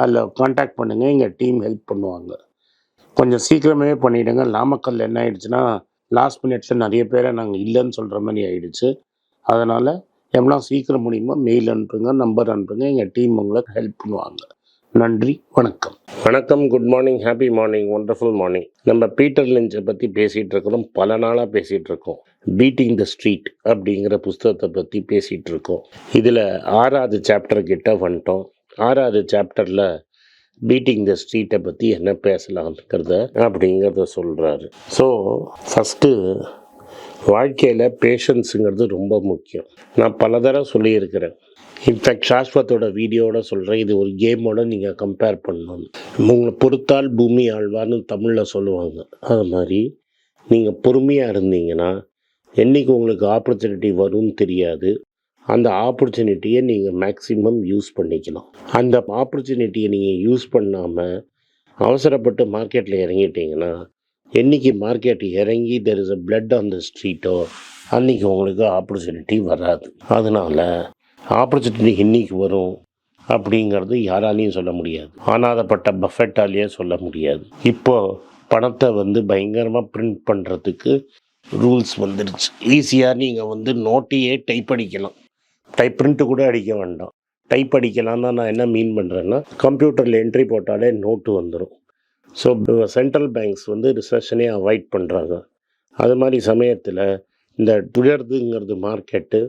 அதில் காண்டாக்ட் பண்ணுங்கள் எங்கள் டீம் ஹெல்ப் பண்ணுவாங்க. கொஞ்சம் சீக்கிரமே பண்ணிவிடுங்க நாமக்கல் என்ன ஆயிடுச்சுன்னா லாஸ்ட் மினிட்ஸில் நிறைய பேரை நாங்கள் இல்லைன்னு சொல்கிற மாதிரி ஆயிடுச்சு. அதனால் எவ்வளோ சீக்கிரம் முடியுமோ மெயில் அனுப்புங்க நம்பர் அனுப்புங்க எங்கள் டீம் உங்களுக்கு ஹெல்ப் பண்ணுவாங்க. நன்றி வணக்கம். வணக்கம் good morning happy morning wonderful morning நம்ம பீட்டர் லிஞ்சை பற்றி பேசிகிட்டு இருக்கிறோம். பல நாளாக பேசிகிட்டு இருக்கோம். பீட்டிங் த ஸ்ட்ரீட் அப்படிங்கிற புஸ்தகத்தை பற்றி பேசிகிட்டு இருக்கோம். இதில் ஆறாவது சாப்டர் கிட்ட வந்துட்டோம். ஆறாவது சாப்டரில் பீட்டிங் த ஸ்ட்ரீட்டை பற்றி என்ன பேசலாம்ங்கிறத அப்படிங்கிறத சொல்கிறாரு ஸோ ஃபஸ்ட்டு வாழ்க்கையில் பேஷன்ஸுங்கிறது ரொம்ப முக்கியம். நான் பல தடவை சொல்லியிருக்கிறேன். இன்ஃபேக்ட் சாஸ்வத்தோட வீடியோட சொல்கிறேன் இது ஒரு கேமோட நீங்கள் கம்பேர் பண்ணணும். உங்களை பொறுத்தால் பூமி ஆழ்வார்னு தமிழில் சொல்லுவாங்க. அது மாதிரி நீங்கள் பொறுமையாக இருந்தீங்கன்னா என்றைக்கு உங்களுக்கு ஆப்பர்ச்சுனிட்டி வரும்னு தெரியாது. அந்த ஆப்பர்ச்சுனிட்டியை நீங்கள் மேக்ஸிமம் யூஸ் பண்ணிக்கலாம். அந்த ஆப்பர்ச்சுனிட்டியை நீங்கள் யூஸ் பண்ணாமல் அவசரப்பட்டு மார்க்கெட்டில் இறங்கிட்டீங்கன்னா என்னைக்கு மார்க்கெட் இறங்கி there is a blood on the ஸ்ட்ரீட்டோ அன்றைக்கி உங்களுக்கு ஆப்பர்ச்சுனிட்டி வராது. அதனால் ஆப்பர்ச்சுனிட்டி இன்றைக்கி வரும் அப்படிங்கிறது யாராலையும் சொல்ல முடியாது. ஆனாதப்பட்ட பஃபெட்டாலேயே சொல்ல முடியாது. இப்போது பணத்தை வந்து பயங்கரமாக பிரிண்ட் பண்ணுறதுக்கு ரூல்ஸ் வந்துடுச்சு ஈஸியாக நீங்கள் வந்து நோட்டையே டைப் அடிக்கலாம் டைப் பிரிண்ட்டு கூட அடிக்க வேண்டாம். டைப் அடிக்கலாம்னா நான் என்ன மீன் பண்ணுறேன்னா கம்ப்யூட்டரில் என்ட்ரி போட்டாலே நோட்டு வந்துடும் ஸோ சென்ட்ரல் பேங்க்ஸ் வந்து ரிசர்ஷனே அவாய்ட் பண்ணுறாங்க அது மாதிரி சமயத்தில் இந்த துயர்துங்கிறது மார்க்கெட்டு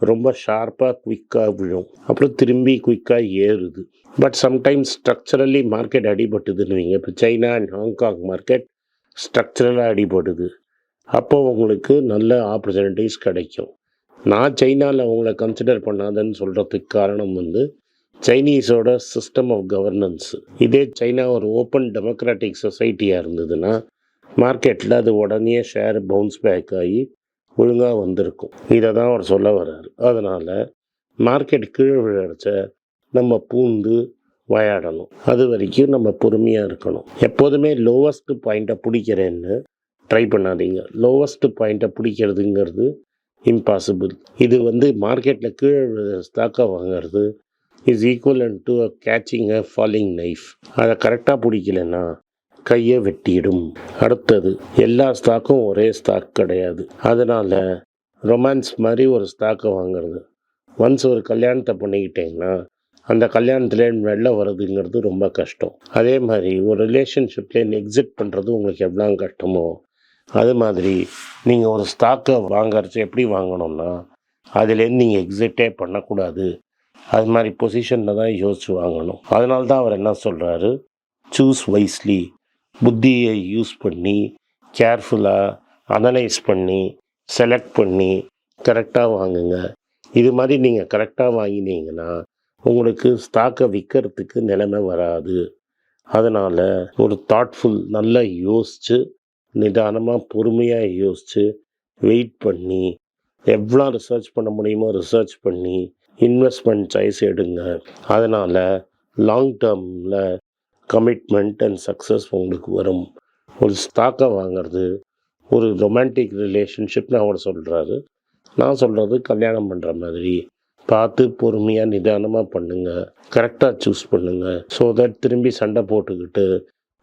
ரொம்ப ஷார்ப்பாக குயிக்காக விழும். அப்புறம் திரும்பி குயிக்காக ஏறுது. பட் சம்டைம்ஸ் ஸ்ட்ரக்சரலி மார்க்கெட் அடிபட்டுதுன்னு வைங்க. இப்போ China and Hong Kong market ஸ்ட்ரக்சரலாக அடிபடுது. அப்போது உங்களுக்கு நல்ல ஆப்பர்ச்சுனிட்டிஸ் கிடைக்கும். நான் சைனாவில் அவங்கள கன்சிடர் பண்ணாதன்னு சொல்கிறதுக்கு காரணம் வந்து சைனீஸோட சிஸ்டம் ஆஃப் கவர்னன்ஸ் இதே சைனா ஒரு ஓப்பன் டெமோக்ராட்டிக் சொசைட்டியாக இருந்ததுன்னா மார்க்கெட்டில் அது உடனே ஷேர் பவுன்ஸ் பேக் ஆகி ஒழுங்காக வந்திருக்கும். இதை தான் அவர் சொல்ல வர்றார். அதனால் மார்க்கெட் கீழே விழச்ச நம்ம பூந்து விளையாடணும். அது வரைக்கும் நம்ம பொறுமையாக இருக்கணும். எப்போதுமே லோவஸ்ட் பாயிண்ட்டை பிடிக்கிறேன்னு ட்ரை பண்ணாதீங்க. லோவஸ்ட் பாயிண்ட்டை பிடிக்கிறதுங்கிறது இம்பாசிபிள் இது வந்து மார்க்கெட்டில் கீழே ஸ்டாக்காக வாங்குறது. Is equal to catching a falling knife அதை கரெக்டாக பிடிக்கலன்னா கையை வெட்டிடும். அடுத்தது எல்லா ஸ்டாக்கும் ஒரே ஸ்டாக் கிடையாது. அதனால் ரொமான்ஸ் மாதிரி ஒரு ஸ்டாக்கை வாங்குறது. ஒன்ஸ் ஒரு கல்யாணத்தை பண்ணிக்கிட்டிங்கன்னா அந்த கல்யாணத்துலேருந்து வெளில வர்றதுங்கிறது ரொம்ப கஷ்டம். அதே மாதிரி ஒரு ரிலேஷன்ஷிப்லேருந்து எக்ஸிட் பண்ணுறது உங்களுக்கு எவ்வளோ கஷ்டமோ அது மாதிரி நீங்கள் ஒரு ஸ்டாக்கை வாங்கறச்சு எப்படி வாங்கணும்னா அதுலேருந்து நீங்கள் எக்ஸிட்டே பண்ணக்கூடாது. அது மாதிரி பொசிஷனில் தான் யோசிச்சு வாங்கணும். அதனால தான் அவர் என்ன சொல்கிறாரு சூஸ் வைஸ்லி புத்தியை யூஸ் பண்ணி கேர்ஃபுல்லாக அனலைஸ் பண்ணி செலக்ட் பண்ணி கரெக்டாக வாங்குங்க. இது மாதிரி நீங்கள் கரெக்டாக வாங்கினீங்கன்னா உங்களுக்கு ஸ்டாக்கை விற்கிறதுக்கு நிலைமை வராது. அதனால் ஒரு தாட்ஃபுல் நல்லா யோசித்து நிதானமாக பொறுமையாக யோசித்து வெயிட் பண்ணி எவ்வளோ ரிசர்ச் பண்ண முடியுமோ ரிசர்ச் பண்ணி இன்வெஸ்ட்மெண்ட் சாய்ஸ் எடுங்க. அதனால் லாங் டேர்மில் கமிட்மெண்ட் அண்ட் சக்ஸஸ் உங்களுக்கு வரும். ஒரு ஸ்டாக்கை வாங்குறது ஒரு ரொமான்டிக் ரிலேஷன்ஷிப்னு அவர் சொல்கிறாரு நான் சொல்கிறது கல்யாணம் பண்ணுற மாதிரி. பார்த்து பொறுமையாக நிதானமாக பண்ணுங்கள் கரெக்டாக சூஸ் பண்ணுங்கள் ஸோ தட் திரும்பி சண்டை போட்டுக்கிட்டு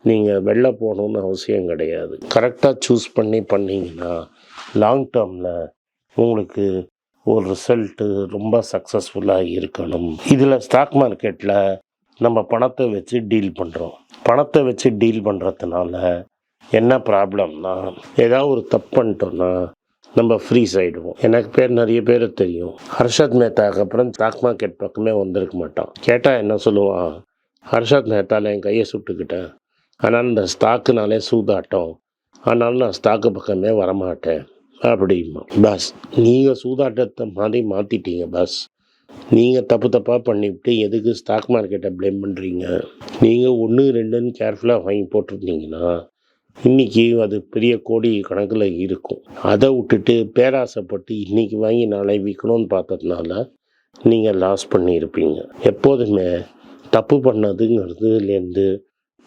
நீங்கள் வெளில போகணுன்னு அவசியம் கிடையாது. கரெக்டாக சூஸ் பண்ணி பண்ணீங்கன்னா லாங் டேர்மில் உங்களுக்கு ஒரு ரிசல்ட்டு ரொம்ப சக்ஸஸ்ஃபுல்லாக இருக்கணும். இதில் ஸ்டாக் மார்க்கெட்டில் நம்ம பணத்தை வச்சு டீல் பண்ணுறோம் பணத்தை வச்சு டீல் பண்ணுறதுனால என்ன ப்ராப்ளம்னா ஏதாவது ஒரு தப்பு பண்ணிட்டோன்னா நம்ம ஃப்ரீஸ் ஆகிடுவோம் எனக்கு பேர் நிறைய பேர் தெரியும். ஹர்ஷத் மேத்தாக்கு அப்புறம் ஸ்டாக் மார்க்கெட் பக்கமே வந்திருக்க மாட்டான். கேட்டால் என்ன சொல்லுவான்? ஹர்ஷத் மேத்தால என் கையை சுட்டுக்கிட்டேன். ஆனால் இந்த ஸ்டாக்குனாலே சூதாட்டம். ஆனாலும் நான் ஸ்டாக்கு பக்கமே வரமாட்டேன். அப்படிமா பஸ் நீங்கள் சூதாட்டத்தை மாதிரி மாற்றிட்டீங்க பஸ் நீங்கள் தப்பு தப்பாக பண்ணிவிட்டு எதுக்கு ஸ்டாக் மார்க்கெட்டை ப்ளேம் பண்ணுறீங்க நீங்கள் ஒன்று ரெண்டுன்னு கேர்ஃபுல்லாக வாங்கி போட்டிருந்தீங்கன்னா இன்றைக்கி அது பெரிய கோடி கணக்கில் இருக்கும். அதை விட்டுட்டு பேராசைப்பட்டு இன்றைக்கி வாங்கி நாளை விற்கணும்னு பார்த்ததுனால நீங்கள் லாஸ் பண்ணியிருப்பீங்க. எப்போதுமே தப்பு பண்ணதுங்கிறதுலேருந்து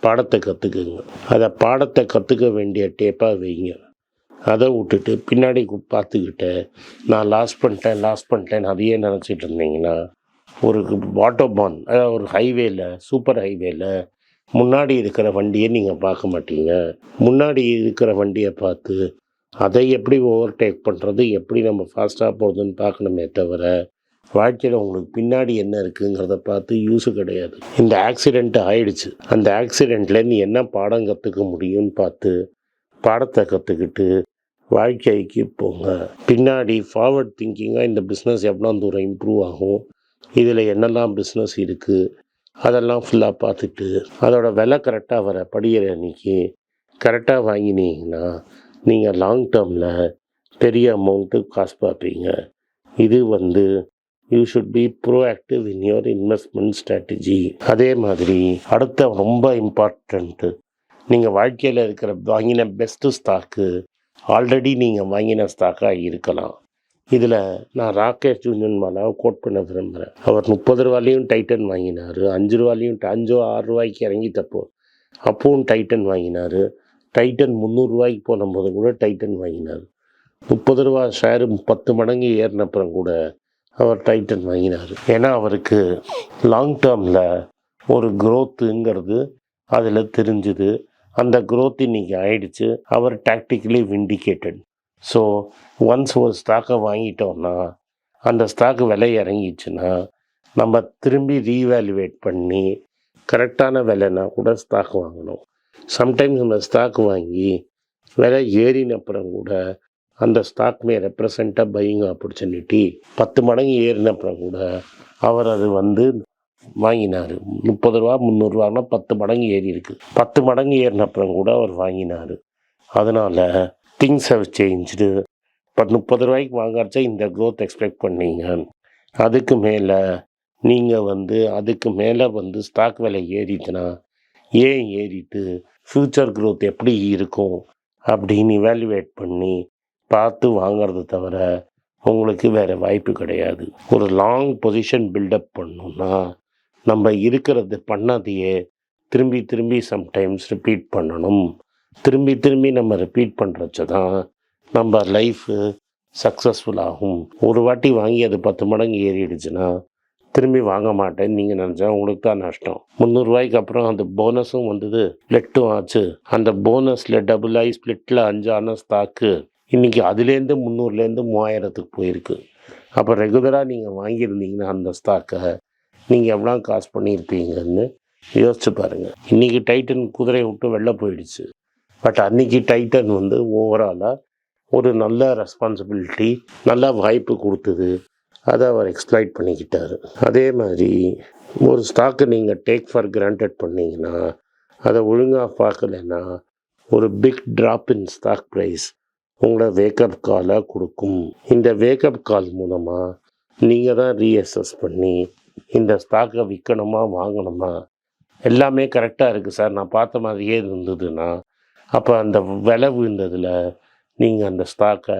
பாடத்தை கற்றுக்குங்க அதை பாடத்தை கற்றுக்க வேண்டிய டேப்பாக வைங்க. அதை விட்டுட்டு பின்னாடி கு- பார்த்துக்கிட்டு நான் லாஸ் பண்ணிட்டேன் லாஸ் பண்ணிட்டேன் அதையே நினச்சிட்டு இருந்தீங்கன்னா ஒரு ஆட்டோபான் அதாவது ஒரு ஹைவேல சூப்பர் ஹைவேல முன்னாடி இருக்கிற வண்டியை நீங்கள் பார்க்க மாட்டீங்க. முன்னாடி இருக்கிற வண்டியை பார்த்து அதை எப்படி ஓவர்டேக் பண்ணுறது எப்படி நம்ம ஃபாஸ்ட்டாக போகிறதுன்னு பார்க்கணுமே தவிர வாழ்க்கையில் உங்களுக்கு பின்னாடி என்ன இருக்குங்கிறத பார்த்து யூஸு கிடையாது. இந்த ஆக்சிடெண்ட் ஆயிடுச்சு. அந்த ஆக்சிடெண்ட்லேருந்து என்ன பாடம் கற்றுக்க முடியும்னு பார்த்து பாடத்தை கற்றுக்கிட்டு வாழ்க்கைக்கு போங்க. பின்னாடி ஃபார்வர்ட் திங்கிங்காக இந்த பிஸ்னஸ் எவ்வளோ தூரம் இம்ப்ரூவ் ஆகும் இதில் என்னெல்லாம் பிஸ்னஸ் இருக்குது அதெல்லாம் ஃபுல்லாக பார்த்துட்டு அதோடய விலை கரெக்டாக வர படிக்கிற அன்னைக்கு கரெக்டாக வாங்கினீங்கன்னா நீங்கள் லாங் டேர்மில் பெரிய அமௌண்ட்டு காசு பார்ப்பீங்க. இது வந்து you should be proactive in your investment strategy அதே மாதிரி அடுத்த ரொம்ப இம்பார்ட்டண்ட்டு நீங்கள் வாழ்க்கையில் இருக்கிற வாங்கின பெஸ்ட்டு ஸ்டாக்கு ஆல்ரெடி நீங்கள் வாங்கின ஸ்டாக்காக இருக்கலாம். இதில் நான் ராகேஷ் ஜூன்யன்மாலாவை கோட் பண்ண விரும்புகிறேன் அவர் முப்பது ரூபாலையும் டைட்டன் வாங்கினார் அஞ்சு ரூபாலையும் அஞ்சோ ஆறு ரூபாய்க்கு இறங்கி தப்போ அப்பவும் டைட்டன் வாங்கினார். டைட்டன் முந்நூறுரூவாய்க்கு போனபோது கூட டைட்டன் வாங்கினார். முப்பது ரூபா ஷேரு பத்து மடங்கு ஏறினப்புறம் கூட அவர் டைட்டன் வாங்கினார். ஏன்னா அவருக்கு லாங் டேர்மில் ஒரு க்ரோத்துங்கிறது அதில் தெரிஞ்சுது. அந்த க்ரோத் இன்னைக்கு ஆயிடுச்சு. அவர் டாக்டிக்கலி விண்டிகேட்டட் ஸோ ஒன்ஸ் ஒரு ஸ்டாக்கை வாங்கிட்டோம்னா அந்த ஸ்டாக்கு விலை இறங்கிச்சுன்னா நம்ம திரும்பி ரீவேல்யூவேட் பண்ணி கரெக்டான விலைனா கூட ஸ்டாக் வாங்கணும். சம்டைம்ஸ் நம்ம ஸ்டாக் வாங்கி விலை ஏறினப்புறம் கூட அந்த stock may represent buying opportunity பத்து மடங்கு ஏறினப்புறம் கூட அவர் அது வந்து வாங்கினார். முப்பது ரூபா முந்நூறுரூவானா பத்து மடங்கு ஏறி இருக்கு. பத்து மடங்கு ஏறினப்புறம் கூட அவர் வாங்கினார். அதனால் திங்ஸ் ஹவ் சேஞ்சுடு பட் முப்பது ரூபாய்க்கு வாங்கறச்ச இந்த க்ரோத் எக்ஸ்பெக்ட் பண்ணீங்க. அதுக்கு மேலே நீங்கள் வந்து அதுக்கு மேலே வந்து ஸ்டாக் விலை ஏறிட்டுனா ஏன் ஏறிட்டு ஃப்யூச்சர் க்ரோத் எப்படி இருக்கும் அப்படின்னு இவாலுவேட் பண்ணி பார்த்து வாங்குறத தவிர உங்களுக்கு வேறு வாய்ப்பு கிடையாது. ஒரு லாங் பொசிஷன் பில்டப் பண்ணணும்னா நம்ம இருக்கிறது பண்ணாதையே திரும்பி திரும்பி சம்டைம்ஸ் ரிப்பீட் பண்ணணும். திரும்பி திரும்பி நம்ம ரிப்பீட் பண்ணுறச்ச தான் நம்ம லைஃபு சக்ஸஸ்ஃபுல் ஆகும். ஒரு வாட்டி வாங்கி அது பத்து மடங்கு ஏறிடுச்சுன்னா திரும்பி வாங்க மாட்டேன்னு நீங்கள் நினச்சா உங்களுக்கு தான் நஷ்டம். முந்நூறுரூவாய்க்கு அப்புறம் அந்த போனஸும் வந்தது லெட்டும் ஆச்சு. அந்த போனஸில் டபுள் ஆகி ஸ்ப்ளிட்டில் அஞ்சான ஸ்டாக்கு இன்றைக்கி அதுலேருந்து முந்நூறுலேருந்து மூவாயிரத்துக்கு போயிருக்கு. அப்போ ரெகுலராக நீங்கள் வாங்கியிருந்தீங்கன்னா அந்த ஸ்டாக்கை நீங்கள் எவ்வளோ காசு பண்ணியிருப்பீங்கன்னு யோசிச்சு பாருங்கள் இன்றைக்கி டைட்டன் குதிரையை விட்டு வெளில போயிடுச்சு. பட் அன்னைக்கு டைட்டன் வந்து ஓவராலாக ஒரு நல்ல ரெஸ்பான்சிபிலிட்டி நல்ல வாய்ப்பு கொடுத்தது. அதை அவர் எக்ஸ்ப்ளாய்ட் பண்ணிக்கிட்டார். அதே மாதிரி ஒரு ஸ்டாக்கை நீங்கள் டேக் ஃபார் கிராண்டட் பண்ணிங்கன்னா அதை ஒழுங்காக பார்க்கலன்னா ஒரு big drop in stock price உங்களை வேக்கப் காலாக கொடுக்கும். இந்த வேக்கப் கால் மூலமாக நீங்கள் தான் ரீஅசஸ் பண்ணி இந்த ஸ்டாக்கை விற்கணுமா வாங்கணுமா எல்லாமே கரெக்டாக இருக்குது சார். நான் பார்த்த மாதிரியே இருந்ததுன்னா அப்போ அந்த விலை விழுந்ததில் நீங்கள் அந்த ஸ்டாக்கை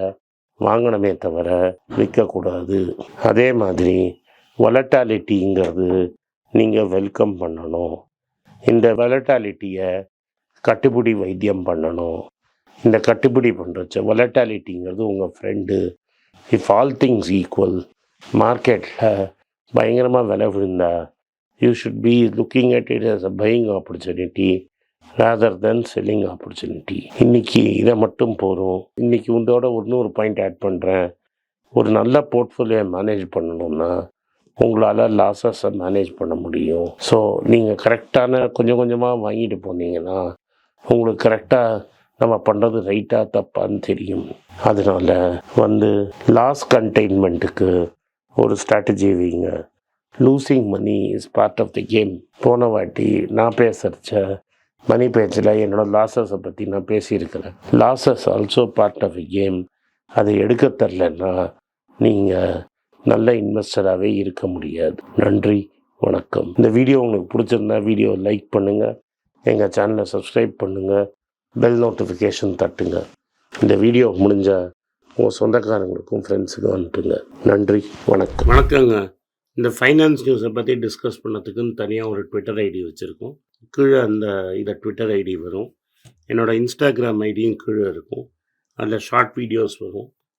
வாங்கணுமே தவிர விற்கக்கூடாது. அதே மாதிரி வொலட்டாலிட்டிங்கிறது நீங்கள் வெல்கம் பண்ணணும். இந்த வொலட்டாலிட்டியை கட்டுப்பிடி வைத்தியம் பண்ணணும். இந்த கட்டுப்படி பண்ணுறச்ச வொலட்டாலிட்டிங்கிறது உங்கள் friend if all things equal மார்க்கெட்டில் பயங்கரமாக விலை விழுந்தா you should be looking at it as a buying opportunity rather than selling opportunity இன்றைக்கி இதை மட்டும் போதும். இன்றைக்கி உங்களோட இன்னொரு பாயிண்ட் ஆட் பண்ணுறேன் ஒரு நல்ல போர்ட்ஃபோலியோ மேனேஜ் பண்ணணும்னா உங்களால் லாஸஸை மேனேஜ் பண்ண முடியும். ஸோ நீங்கள் கரெக்டான கொஞ்சம் கொஞ்சமாக வாங்கிட்டு போனீங்கன்னா உங்களுக்கு கரெக்டாக நம்ம பண்ணுறது ரைட்டாக தப்பான்னு தெரியும். அதனால் வந்து லாஸ் கண்டெயின்மெண்ட்டுக்கு ஒரு ஸ்ட்ராட்டஜி வைங்க. Losing money is part of the game போன வாட்டி நான் பேசுகிறச்ச மணி பேச்சில் என்னோட லாஸஸை பற்றி நான் பேசியிருக்கிறேன். Losses also part of a game அதை எடுக்க தரலன்னா நீங்கள் நல்ல இன்வெஸ்டராகவே இருக்க முடியாது. நன்றி வணக்கம். இந்த வீடியோ உங்களுக்கு பிடிச்சிருந்தா வீடியோ லைக் பண்ணுங்கள் எங்கள் சேனலை சப்ஸ்கிரைப் பண்ணுங்கள் பெல் நோட்டிஃபிகேஷன் தட்டுங்க. இந்த வீடியோ முடிஞ்ச உங்கள் சொந்தக்காரங்களுக்கும் ஃப்ரெண்ட்ஸுக்கும் அனுப்புங்க. நன்றி வணக்கம். வணக்கங்க. இந்த ஃபைனான்ஸ் நியூஸை பற்றி டிஸ்கஸ் பண்ணதுக்குன்னு தனியாக ஒரு ட்விட்டர் ஐடி வச்சுருக்கோம். கீழே அந்த இதை ட்விட்டர் ஐடி வரும். என்னோட இன்ஸ்டாகிராம் ஐடியும் கீழே இருக்கும். அதில் ஷார்ட் வீடியோஸ் வரும்.